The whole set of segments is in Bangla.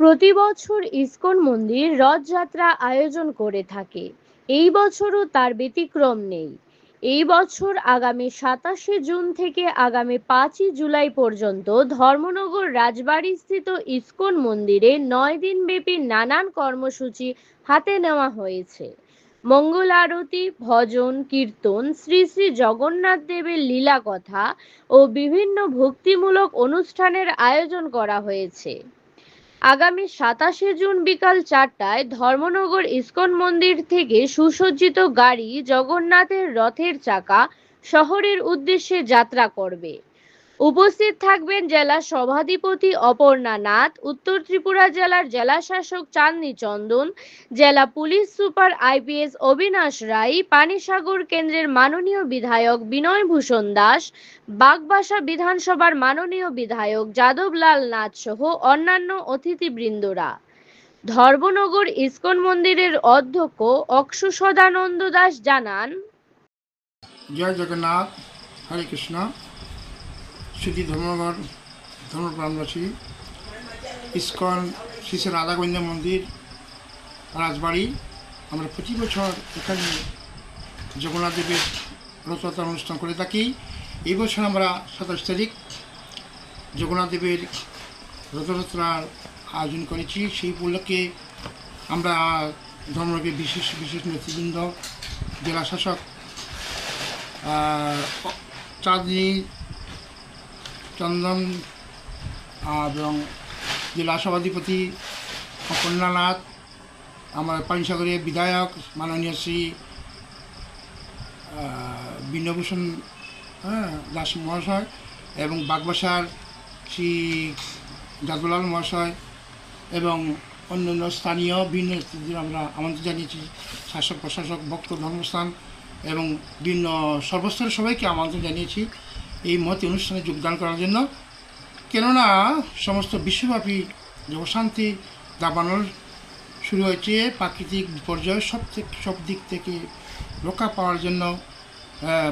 প্রতি বছর ইসকন মন্দির রথযাত্রা আয়োজন করে থাকে। এই বছরও তার ব্যতিক্রম নেই। এই বছর আগামী সাতাশে জুন থেকে আগামী পাঁচই জুলাই পর্যন্ত ধর্মনগর রাজবাড়িস্থিত ইসকন মন্দিরে নয় দিনব্যাপী নানান কর্মসূচি হাতে নেওয়া হয়েছে। মঙ্গল আরতি, ভজন, কীর্তন, শ্রী শ্রী জগন্নাথ দেবের লীলা কথা ও বিভিন্ন ভক্তিমূলক অনুষ্ঠানের আয়োজন করা হয়েছে। আগামী সাতাশে জুন বিকাল চারটায় ধর্মনগর ইস্কন মন্দির থেকে সুসজ্জিত গাড়ি জগন্নাথের রথের চাকা শহরের উদ্দেশ্যে যাত্রা করবে। উপস্থিত থাকবেন জেলা সভাধিপতি অপর্ণা নাথ, উত্তর ত্রিপুরা জেলার জেলা শাসক চাঁদনী চন্দন, জেলা police super IPS Abinash Roy, Panisagar কেন্দ্রের মাননীয় বিধায়ক বিনয় ভূষণ দাস, বাগবাসা বিধানসভার মাননীয় বিধায়ক যাদবলাল নাথ সহ অন্যান্য অতিথিবৃন্দরা। ধর্মনগর ইসকন মন্দিরের অধ্যক্ষ অক্ষু সদানন্দ দাস জানান, জয় জগন্নাথ, হরে কৃষ্ণ। শ্রী ধর্মগর ধর্মপ্রাণবাসী ইস্কন শ্রী রাধাগোবিন্দ মন্দির, রাজবাড়ি। আমরা প্রতি বছর এখানে জগন্নাথ দেবের রথযাত্রা অনুষ্ঠান করে থাকি। এই বছর আমরা সাতাশ তারিখ জগন্নাথ দেবের রথযাত্রার আয়োজন করেছি। সেই উপলক্ষে আমরা ধর্মকে বিশেষ বিশেষ নেতৃবৃন্দ, জেলা শাসক চাঁদনি চন্দন এবং জেলা সভাধিপতি কন্যানাথ আমার পানিসাগরের বিধায়ক মাননীয় শ্রী আহ, হ্যাঁ দাস মহাশয় এবং বাগবাসার শ্রী যাদুলাল মহাশয় এবং অন্যান্য স্থানীয় নেতৃত্বদের আমরা আমন্ত্রণ জানিয়েছি। শাসক প্রশাসক ভক্ত ধর্মস্থান এবং বিভিন্ন সর্বস্তরের সবাইকে আমন্ত্রণ জানিয়েছি। এই মহতি অনুষ্ঠানে যোগদান করার জন্য। কেননা সমস্ত বিশ্বব্যাপী অশান্তি দাবানোর শুরু হয়েছে প্রাকৃতিক বিপর্যয় সব থেকে সব দিক থেকে রক্ষা পাওয়ার জন্য।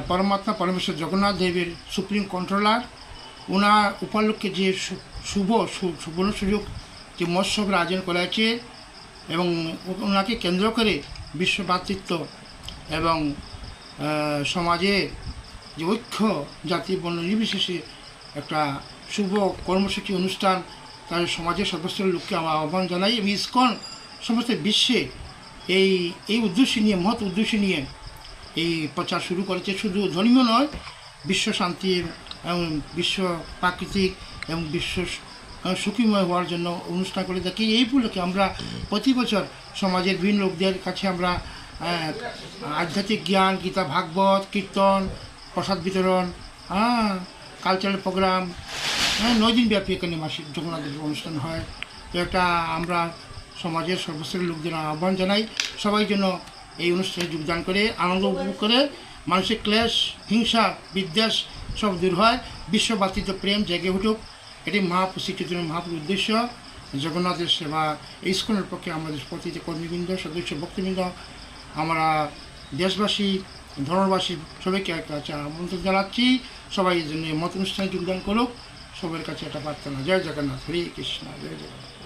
পরমাত্মা পরমেশ্বর জগন্নাথ দেবের সুপ্রিম কন্ট্রোলার ওনার উপলক্ষে যে শুভ সুবর্ণ সুযোগ যে মৎস্যের আয়োজন করা হয়েছে এবং ওনাকে কেন্দ্র করে বিশ্ব ভ্রাতৃত্ব এবং সমাজে যে ঐক্য জাতি বর্ণ নির্বিশেষে একটা শুভ কর্মসূচি অনুষ্ঠান তার সমাজের সর্বস্তরের লোককে আমার আহ্বান জানাই এবং ইস্কন সমস্ত বিশ্বে এই এই উদ্দেশ্য নিয়ে, মহৎ উদ্দেশ্য নিয়ে এই প্রচার শুরু করেছে। শুধু ধর্মীয় নয়, বিশ্ব শান্তি এবং বিশ্ব প্রাকৃতিক এবং বিশ্ব সুখীময় হওয়ার জন্য অনুষ্ঠান করে থাকি। এই উপলক্ষে আমরা প্রতি বছর সমাজের বিভিন্ন লোকদের কাছে আমরা আধ্যাত্মিক জ্ঞান, গীতা, ভাগবত, কীর্তন প্রসাদ বিতরণ হ্যাঁ কালচারাল প্রোগ্রাম হ্যাঁ নয় দিন ব্যাপী এখানে মাসিক জগন্নাথ দেবের অনুষ্ঠান হয়। তো একটা আমরা সমাজের সর্বস্তরের লোকদের আহ্বান জানাই। সবাই যেন এই অনুষ্ঠানে যোগদান করে, আনন্দ উপভোগ করে, মানসিক ক্লেশ, হিংসা, বিদ্বেষ সব দূর হয় বিশ্ববাতিত প্রেম জেগে উঠুক। এটি মহাপুর মহাপ্রশিক্ষিত মহাপুর উদ্দেশ্য। জগন্নাথের সেবা এই স্কুলের পক্ষে আমাদের প্রতিটি কর্মীবৃন্দ, সদস্য, ভক্তিবৃন্দ, আমরা দেশবাসী ধর্মবাসী সবাইকে কাছে আমন্ত্রণ জানাচ্ছি। সবাই এই জন্য মত অনুষ্ঠানে যোগদান করুক। সবার কাছে একটা প্রার্থনা। জয় জগন্নাথ। হরে কৃষ্ণ। জয় জগন্নাথ।